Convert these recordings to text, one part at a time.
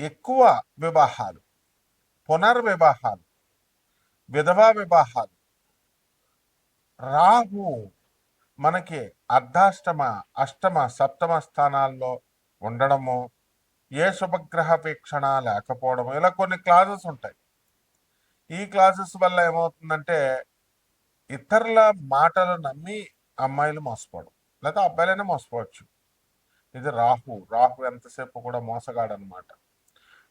ఎక్కువ వివాహాలు పునర్వివాహాలు విధవా వివాహాలు. రాహు మనకి అర్ధాష్టమ అష్టమ సప్తమ స్థానాల్లో ఉండడము ఏ శుభగ్రహ వీక్షణ లేకపోవడము ఇలా కొన్ని క్లాజెస్ ఉంటాయి. ఈ క్లాసెస్ వల్ల ఏమవుతుందంటే ఇతరుల మాటలు నమ్మి అమ్మాయిలు మోసపోవడం లేదా అబ్బాయిలైనా మోసపోవచ్చు. ఇది రాహు రాహు ఎంతసేపు కూడా మోసగాడు అనమాట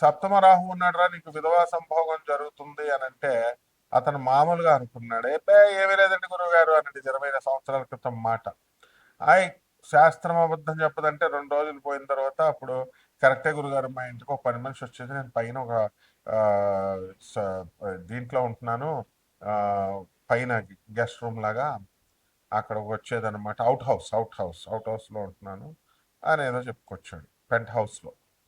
సప్తమ రాహు ఉన్నాడురా నీకు విధవా సంభోగం జరుగుతుంది అని అంటే అతను మామూలుగా అనుకున్నాడు. ఏ ఏమీ లేదండి గురువు గారు అన్నది ఇరవై సంవత్సరాల క్రితం మాట. ఆయ్ శాస్త్రం అబద్ధం చెప్పదంటే రెండు రోజులు పోయిన తర్వాత అప్పుడు కరెక్టే గురుగారు మా ఇంటికి ఒక పని మనిషి వచ్చేది నేను పైన ఒక దీంట్లో ఉంటున్నాను. పైన గెస్ట్ రూమ్ లాగా అక్కడ వచ్చేదన్నమాట. Out house out house out హౌస్లో ఉంటున్నాను. అని ఏదో చెప్పుకొచ్చాడు పెంట్ హౌస్లో.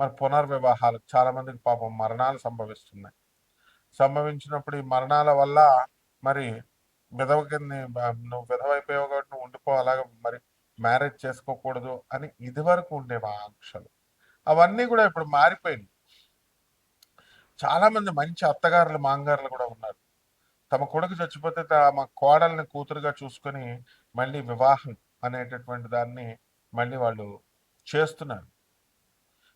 మరి పునర్వివాహాలు చాలా మందికి పాపం మరణాలు సంభవిస్తున్నాయి. సంభవించినప్పుడు ఈ మరణాల వల్ల మరి విధవ కింద నువ్వు విధవైపోయావు కాబట్టి నువ్వు ఉండిపో అలాగ మరి మ్యారేజ్ చేసుకోకూడదు అని ఇది వరకు ఉండేవి ఆంక్షలు అవన్నీ కూడా ఇప్పుడు మారిపోయింది చాలా మంది మంచి అత్తగారులు మాంగారులు కూడా ఉన్నారు. తమ కొడుకు చచ్చిపోతే తమ కోడల్ని కూతురుగా చూసుకొని మళ్ళీ వివాహం అనేటటువంటి దాన్ని మళ్ళీ వాళ్ళు చేస్తున్నారు.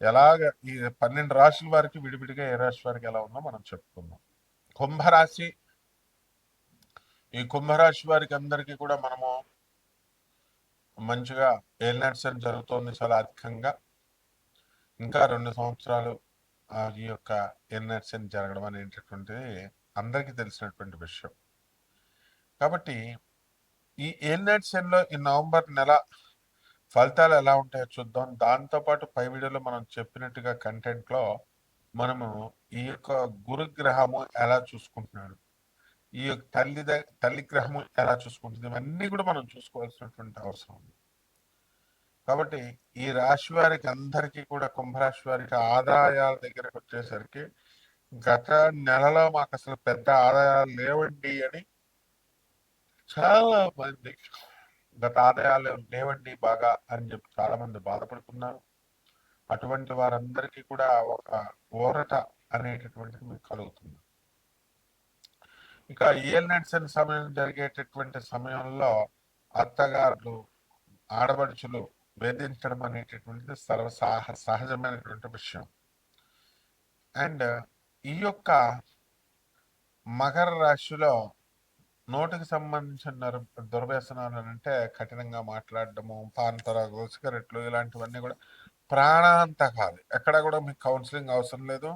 ఎలాగ ఈ పన్నెండు రాశుల వారికి విడివిడిగా ఏ రాశి వారికి ఎలా ఉందో మనం చెప్పుకుందాం. కుంభరాశి ఈ కుంభరాశి వారికి అందరికీ కూడా మనము మంచిగా ఏలినట్సన్ జరుగుతోంది చాలా అధికంగా. ఇంకా రెండు సంవత్సరాలు ఆ, ఈ యొక్క ఏలినట్సన్ జరగడం అనేటటువంటిది అందరికీ తెలిసినటువంటి విషయం. కాబట్టి ఈ ఏలినట్సన్లో ఈ నవంబర్ నెల ఫలితాలు ఎలా ఉంటాయో చూద్దాం. దాంతోపాటు పై వీడియోలో మనం చెప్పినట్టుగా కంటెంట్లో మనము ఈ యొక్క గురుగ్రహము ఎలా చూసుకుంటున్నాడు ఈ యొక్క తల్లి తల్లి గ్రహము ఎలా చూసుకుంటుంది ఇవన్నీ కూడా మనం చూసుకోవాల్సినటువంటి అవసరం ఉంది. కాబట్టి ఈ రాశి వారికి అందరికీ కూడా కుంభరాశి వారికి ఆదాయాల దగ్గరకు వచ్చేసరికి గత నెలలో మాకు అసలు పెద్ద ఆదాయాలు లేవండి అని చాలా మంది గత ఆదాయాలు లేవండి బాగా అని చెప్పి చాలా మంది బాధపడుతున్నారు. అటువంటి వారందరికీ కూడా ఒక ఊరట అనేటటువంటిది మీకు కలుగుతుంది. ఇక ఏలినట్సన్ సమయం జరిగేటటువంటి సమయంలో అత్తగారులు ఆడపడుచులు వేధించడం అనేటటువంటిది సర్వ సహ సహజమైనటువంటి విషయం. అండ్ ఈ యొక్క మకర రాశిలో నోటికి సంబంధించిన నరు- దుర్వ్యసనాలు అంటే కఠినంగా మాట్లాడడము పాన్పరాగు సిగరెట్లు ఇలాంటివన్నీ కూడా ప్రాణాంతకాలు. ఎక్కడ కూడా మీకు కౌన్సిలింగ్ అవసరం లేదు.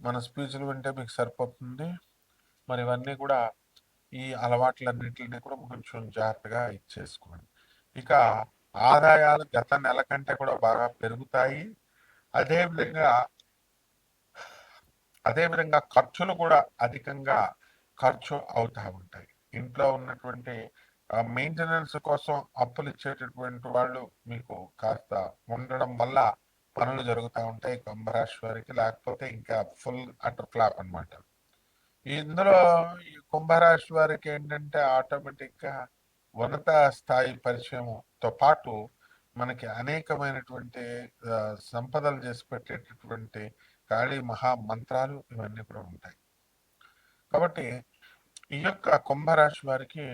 మన స్పీచ్లు వింటే మీకు సరిపోతుంది. మరి ఇవన్నీ కూడా ఈ అలవాట్లన్నింటినీ కూడా కొంచెం జాగ్రత్తగా ఇచ్చేసుకోండి ఇక ఆదాయాలు గత నెల కంటే కూడా బాగా పెరుగుతాయి. అదేవిధంగా అదేవిధంగా ఖర్చులు కూడా అధికంగా ఖర్చు అవుతా ఉంటాయి. ఇంట్లో ఉన్నటువంటి మెయింటెనెన్స్ కోసం అప్పులు ఇచ్చేటటువంటి వాళ్ళు మీకు కాస్త ఉండడం వల్ల పనులు జరుగుతూ ఉంటాయి కుంభరాశి వారికి లేకపోతే ఇంకా ఫుల్ అటర్ ఫ్లాప్ అన్నమాట. ఇందులో ఈ కుంభరాశి వారికి ఏంటంటే ఆటోమేటిక్గా ఉన్నత స్థాయి పరిచయంతో పాటు మనకి అనేకమైనటువంటి సంపదలు చేసి పెట్టేటటువంటి కాళీ మహా మంత్రాలు ఇవన్నీ కూడా ఉంటాయి. కాబట్టి ఈ యొక్క కుంభరాశి వారికి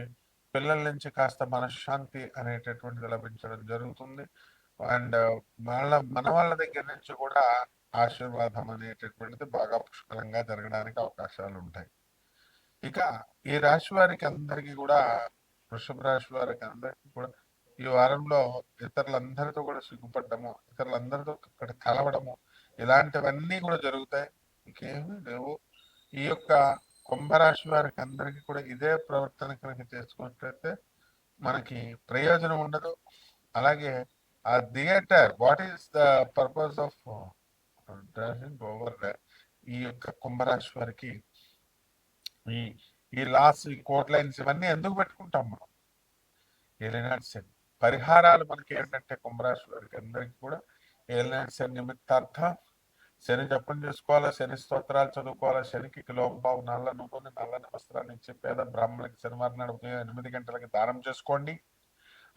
పిల్లల నుంచి కాస్త మనశ్శాంతి అనేటటువంటిది లభించడం జరుగుతుంది. అండ్ వాళ్ళ మన వాళ్ళ దగ్గర నుంచి కూడా ఆశీర్వాదం అనేటటువంటిది బాగా పుష్కలంగా జరగడానికి అవకాశాలు ఉంటాయి. ఇక ఈ రాశి వారికి అందరికీ కూడా వృషభ రాశి వారికి అందరికీ కూడా ఈ వారంలో ఇతరులందరితో కూడా సిగ్గుపడ్డము ఇతరులందరితో ఇక్కడ కలవడము ఇలాంటివన్నీ కూడా జరుగుతాయి. ఇంకేమీ లేవు. ఈ యొక్క కుంభరాశి వారికి అందరికీ కూడా ఇదే ప్రవర్తన కనుక చేసుకున్నట్లయితే మనకి ప్రయోజనం ఉండదు. అలాగే ఆ theatre what is the purpose of over ఈ యొక్క కుంభరాశి వారికి? ఈ ఈ లాస్ ఈ కోట్ లైన్స్ ఇవన్నీ ఎందుకు పెట్టుకుంటాం మనం? ఏలినాటి పరిహారాలు మనకి ఏంటంటే కుంభరాశి వారికి అందరికీ కూడా ఏలినాటి శని నిమిత్తార్థం శని జపం చేసుకోవాలా శని స్తోత్రాలు చదువుకోవాలా శనికి కిలోంపావు నల్ల నూనె నల్లని వస్త్రాన్ని ఇచ్చి పేద బ్రాహ్మణులకి శనివారం నాడు ఉదయం ఎనిమిది గంటలకి దానం చేసుకోండి.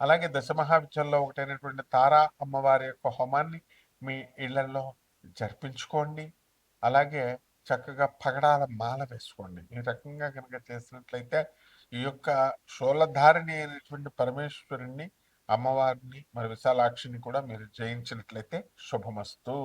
అలాగే దశమహావిద్యంలో ఒకటైనటువంటి తారా అమ్మవారి యొక్క హోమాన్ని మీ ఇళ్ళలో జరిపించుకోండి. అలాగే చక్కగా పగడాల మాల వేసుకోండి. ఈ రకంగా కనుక చేసినట్లయితే ఈ యొక్క శూలధారిణి అయినటువంటి పరమేశ్వరుణ్ణి అమ్మవారిని మరి విశాలాక్షిని కూడా మీరు జయించినట్లయితే శుభమస్తు.